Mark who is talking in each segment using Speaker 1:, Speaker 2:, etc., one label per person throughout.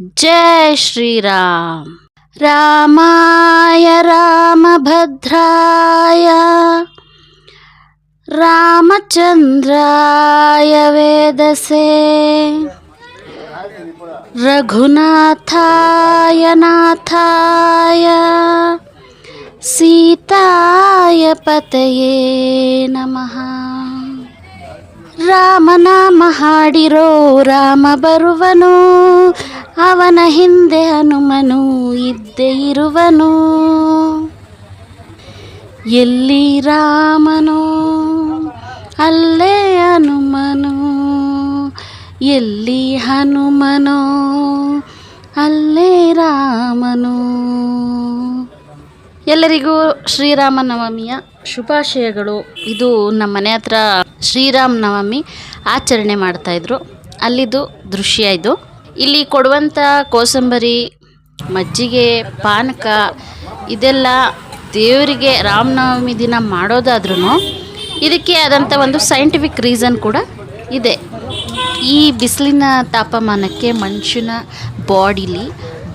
Speaker 1: जय श्रीराम। रामाय रामभद्राय। रामचन्द्राय वेदसे। रघुनाथाय नाथाय। सीताय पतये नमः। रामनामहाडिरो राम बनु ಅವನ ಹಿಂದೆ ಹನುಮನು ಇದ್ದೇ ಇರುವನು. ಎಲ್ಲಿ ರಾಮನು, ಅಲ್ಲೇ ಹನುಮನು. ಎಲ್ಲಿ ಹನುಮನೋ, ಅಲ್ಲೇ ರಾಮನು. ಎಲ್ಲರಿಗೂ ಶ್ರೀರಾಮ ನವಮಿಯ ಶುಭಾಶಯಗಳು. ಇದು ನಮ್ಮ ಮನೆ ಹತ್ರ ಶ್ರೀರಾಮ ನವಮಿ ಆಚರಣೆ ಮಾಡ್ತಾಯಿದ್ರು ಅಲ್ಲಿದು ದೃಶ್ಯ ಇದು. ಇಲ್ಲಿ ಕೊಡುವಂಥ ಕೋಸಂಬರಿ, ಮಜ್ಜಿಗೆ, ಪಾನಕ, ಇದೆಲ್ಲ ದೇವರಿಗೆ ರಾಮನವಮಿ ದಿನ ಮಾಡೋದಾದ್ರೂ ಇದಕ್ಕೆ ಆದಂಥ ಒಂದು ಸೈಂಟಿಫಿಕ್ ರೀಸನ್ ಕೂಡ ಇದೆ. ಈ ಬಿಸಿಲಿನ ತಾಪಮಾನಕ್ಕೆ ಮನುಷ್ಯನ ಬಾಡಿಲಿ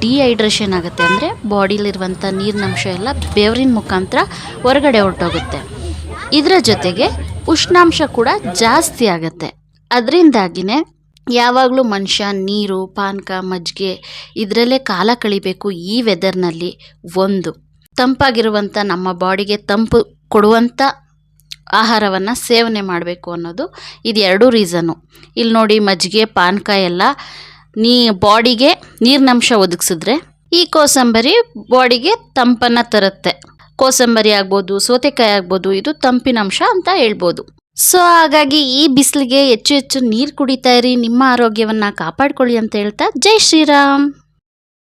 Speaker 1: ಡಿಹೈಡ್ರೇಷನ್ ಆಗುತ್ತೆ ಅಂದರೆ ಬಾಡಿಲಿರುವಂಥ ನೀರಿನಂಶ ಎಲ್ಲ ಬೆವರಿನ ಮುಖಾಂತರ ಹೊರಗಡೆ ಹೊರಟೋಗುತ್ತೆ. ಇದರ ಜೊತೆಗೆ ಉಷ್ಣಾಂಶ ಕೂಡ ಜಾಸ್ತಿ ಆಗುತ್ತೆ. ಅದರಿಂದಾಗಿನೇ ಯಾವಾಗಲೂ ಮನುಷ್ಯ, ನೀರು, ಪಾನಕ, ಮಜ್ಜಿಗೆ ಇದರಲ್ಲೇ ಕಾಲ ಕಳಿಬೇಕು ಈ ವೆದರ್ನಲ್ಲಿ ಒಂದು. ತಂಪಾಗಿರುವಂಥ ನಮ್ಮ ಬಾಡಿಗೆ ತಂಪು ಕೊಡುವಂಥ ಆಹಾರವನ್ನು ಸೇವನೆ ಮಾಡಬೇಕು ಅನ್ನೋದು ಇದು ಎರಡೂ ರೀಸನ್ನು ಇಲ್ಲಿ ನೋಡಿ ಮಜ್ಜಿಗೆ, ಪಾನಕ ಎಲ್ಲ ನೀ ಬಾಡಿಗೆ ನೀರಿನಂಶ ಒದಗಿಸಿದ್ರೆ ಈ ಕೋಸಂಬರಿ ಬಾಡಿಗೆ ತಂಪನ್ನು ತರುತ್ತೆ. ಕೋಸಂಬರಿ ಆಗ್ಬೋದು, ಸೌತೆಕಾಯಿ ಆಗ್ಬೋದು, ಇದು ತಂಪಿನಂಶ ಅಂತ ಹೇಳ್ಬೋದು. ಸೊ ಹಾಗಾಗಿ ಈ ಬಿಸಿಲಿಗೆ ಹೆಚ್ಚು ಹೆಚ್ಚು ನೀರು ಕುಡಿತಾ ಇರಿ, ನಿಮ್ಮ ಆರೋಗ್ಯವನ್ನು ಕಾಪಾಡಿಕೊಳ್ಳಿ ಅಂತ ಹೇಳ್ತಾ ಜೈ ಶ್ರೀರಾಮ್.